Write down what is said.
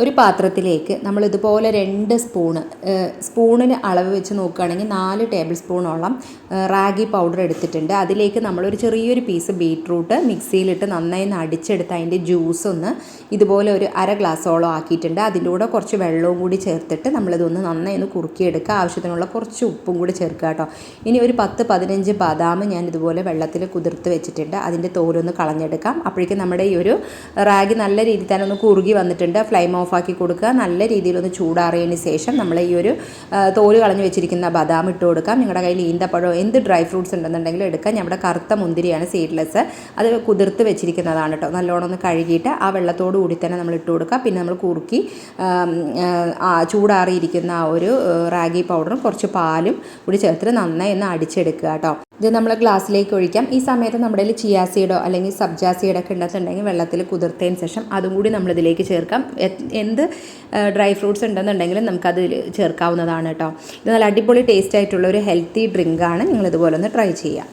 ഒരു പാത്രത്തിലേക്ക് നമ്മൾ ഇതുപോലെ രണ്ട് സ്പൂണ് സ്പൂണിന് അളവ് വെച്ച് നോക്കുകയാണെങ്കിൽ നാല് ടേബിൾ സ്പൂണോളം റാഗി പൗഡർ എടുത്തിട്ടുണ്ട്. അതിലേക്ക് നമ്മളൊരു ചെറിയൊരു പീസ് ബീട്രൂട്ട് മിക്സിയിലിട്ട് നന്നായി അടിച്ചെടുത്ത് അതിന്റെ ജ്യൂസ് ഒന്ന് ഇതുപോലെ ഒരു അര ഗ്ലാസ്സോളം ആക്കിയിട്ടുണ്ട്. അതിന്റെ കൂടെ കുറച്ച് വെള്ളവും കൂടി ചേർത്തിട്ട് നമ്മളിതൊന്ന് നന്നായി ഒന്ന് കുറുക്കിയെടുക്കുക. ആവശ്യത്തിനുള്ള കുറച്ച് ഉപ്പും കൂടി ചേർക്കുക കേട്ടോ. ഇനി ഒരു പത്ത് പതിനഞ്ച് ബദാം ഞാൻ ഇതുപോലെ വെള്ളത്തിൽ കുതിർത്ത് വെച്ചിട്ടുണ്ട്. അതിന്റെ തോലൊന്ന് കളഞ്ഞെടുക്കാം. അപ്പോഴേക്കും നമ്മുടെ ഈ ഒരു റാഗി നല്ല രീതിയിൽ തന്നെ ഒന്ന് കുറുകി വന്നിട്ടുണ്ട്. ഫ്ലെയിം ഓഫാക്കി കൊടുക്കുക. നല്ല രീതിയിലൊന്ന് ചൂടാറിയതിന് ശേഷം നമ്മൾ ഈ ഒരു തോൽ കളഞ്ഞ് വെച്ചിരിക്കുന്ന ബദാം ഇട്ട് കൊടുക്കാം. നിങ്ങളുടെ കയ്യിൽ ഈന്തപ്പഴമോ എന്ത് ഡ്രൈ ഫ്രൂട്ട്സ് ഉണ്ടെന്നുണ്ടെങ്കിലും എടുക്കാം. നമ്മുടെ കറുത്ത മുന്തിരിയാണ് സീഡ്ലെസ് അത് കുതിർത്ത് വെച്ചിരിക്കുന്നതാണ് കേട്ടോ നല്ലോണം ഒന്ന് കഴുകിയിട്ട് ആ വെള്ളത്തോട് കൂടി തന്നെ നമ്മൾ ഇട്ട് കൊടുക്കുക പിന്നെ നമ്മൾ കുറുക്കി ചൂടാറിയിരിക്കുന്ന ആ ഒരു റാഗി പൗഡറും കുറച്ച് പാലും കൂടി ചേർത്തിട്ട് നന്നായി ഒന്ന് അടിച്ചെടുക്കുക കേട്ടോ ഇത് നമ്മൾ ഗ്ലാസ്സിലേക്ക് ഒഴിക്കാം. ഈ സമയത്ത് നമ്മുടെ കയ്യിൽ ചിയാ സീഡോ അല്ലെങ്കിൽ സബ്ജാ ഒക്കെ ഉണ്ടെന്നുണ്ടെങ്കിൽ വെള്ളത്തിൽ കുതിർത്തതിന് ശേഷം അതും കൂടി നമ്മളിതിലേക്ക് ചേർക്കാം. എന്ത് ഡ്രൈ ഫ്രൂട്ട്സ് ഉണ്ടെന്നുണ്ടെങ്കിലും നമുക്കത് ചേർക്കാവുന്നതാണ് കേട്ടോ. ഇത് നല്ല അടിപൊളി ടേസ്റ്റ് ആയിട്ടുള്ള ഒരു ഹെൽത്തി ഡ്രിങ്കാണ് നിങ്ങൾ ഇതുപോലെ ഒന്ന് ട്രൈ ചെയ്യുക